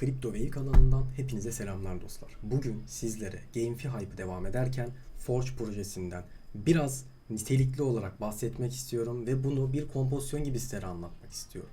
Crypto Wave kanalından hepinize selamlar dostlar. Bugün sizlere GameFi hype devam ederken Forge projesinden biraz nitelikli olarak bahsetmek istiyorum ve bunu bir kompozisyon gibi sizlere anlatmak istiyorum.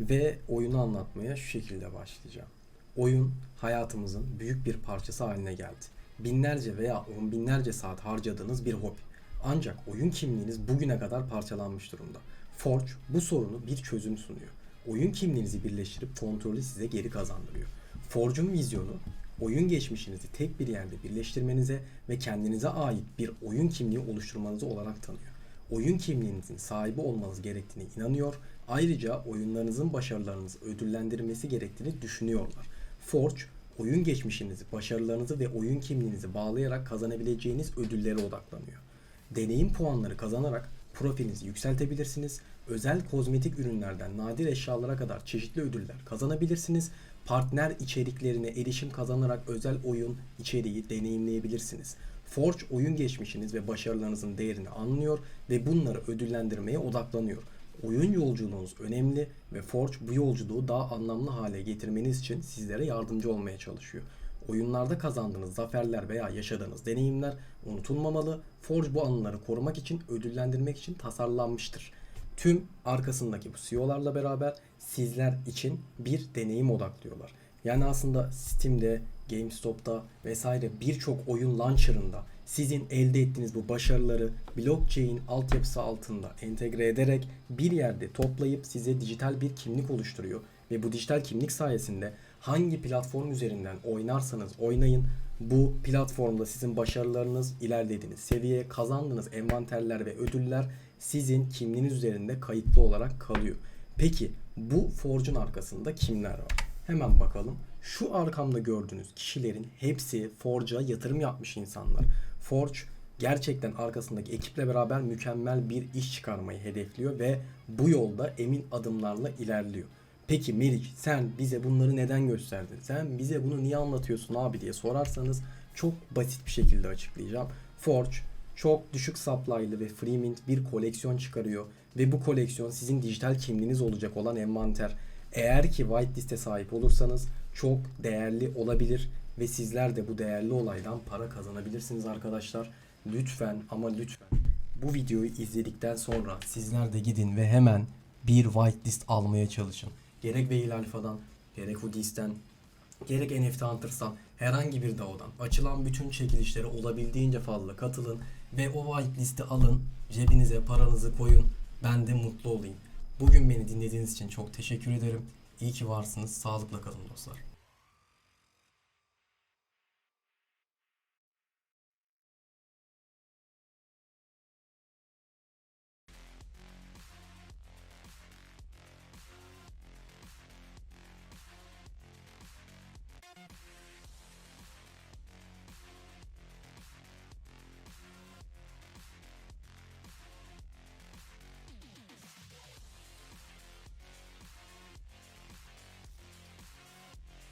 Ve oyunu anlatmaya şu şekilde başlayacağım. Oyun hayatımızın büyük bir parçası haline geldi. Binlerce veya on binlerce saat harcadığınız bir hobi. Ancak oyun kimliğiniz bugüne kadar parçalanmış durumda. Forge bu sorunu bir çözüm sunuyor. Oyun kimliğinizi birleştirip kontrolü size geri kazandırıyor. Forge'un vizyonu oyun geçmişinizi tek bir yerde birleştirmenize ve kendinize ait bir oyun kimliği oluşturmanızı olarak tanıyor. Oyun kimliğinizin sahibi olmanız gerektiğine inanıyor. Ayrıca oyunlarınızın başarılarınızı ödüllendirmesi gerektiğini düşünüyorlar. Forge, oyun geçmişinizi, başarılarınızı ve oyun kimliğinizi bağlayarak kazanabileceğiniz ödüllere odaklanıyor. Deneyim puanları kazanarak profilinizi yükseltebilirsiniz. Özel kozmetik ürünlerden nadir eşyalara kadar çeşitli ödüller kazanabilirsiniz. Partner içeriklerine erişim kazanarak özel oyun içeriği deneyimleyebilirsiniz. Forge oyun geçmişiniz ve başarılarınızın değerini anlıyor ve bunları ödüllendirmeye odaklanıyor. Oyun yolculuğunuz önemli ve Forge bu yolculuğu daha anlamlı hale getirmeniz için sizlere yardımcı olmaya çalışıyor. Oyunlarda kazandığınız zaferler veya yaşadığınız deneyimler unutulmamalı. Forge bu anıları korumak için, ödüllendirmek için tasarlanmıştır. Tüm arkasındaki bu CEO'larla beraber sizler için bir deneyim odaklıyorlar. Yani aslında Steam'de, GameStop'ta vesaire birçok oyun launcher'ında sizin elde ettiğiniz bu başarıları blockchain altyapısı altında entegre ederek bir yerde toplayıp size dijital bir kimlik oluşturuyor ve bu dijital kimlik sayesinde hangi platform üzerinden oynarsanız oynayın bu platformda sizin başarılarınız, ilerlediğiniz seviye, kazandığınız envanterler ve ödüller sizin kimliğiniz üzerinde kayıtlı olarak kalıyor. Peki bu Forge'un arkasında kimler var? Hemen bakalım. Şu arkamda gördüğünüz kişilerin hepsi Forge'a yatırım yapmış insanlar. Forge gerçekten arkasındaki ekiple beraber mükemmel bir iş çıkarmayı hedefliyor ve bu yolda emin adımlarla ilerliyor. Peki Meriç sen bize bunları neden gösterdin? Sen bize bunu niye anlatıyorsun abi diye sorarsanız çok basit bir şekilde açıklayacağım. Forge çok düşük supply'lı ve free bir koleksiyon çıkarıyor ve bu koleksiyon sizin dijital kimliğiniz olacak olan envanter. Eğer ki whitelist'e sahip olursanız çok değerli olabilir ve sizler de bu değerli olaydan para kazanabilirsiniz arkadaşlar. Lütfen ama lütfen bu videoyu izledikten sonra sizler de gidin ve hemen bir whitelist almaya çalışın. Gerek Veil Alfa'dan, gerek Hoodies'ten, gerek NFT Hunters'tan herhangi bir DAO'dan açılan bütün çekilişlere olabildiğince fazla katılın ve o whitelist'i alın, cebinize paranızı koyun. Ben de mutlu olayım. Bugün beni dinlediğiniz için çok teşekkür ederim. İyi ki varsınız. Sağlıkla kalın dostlar.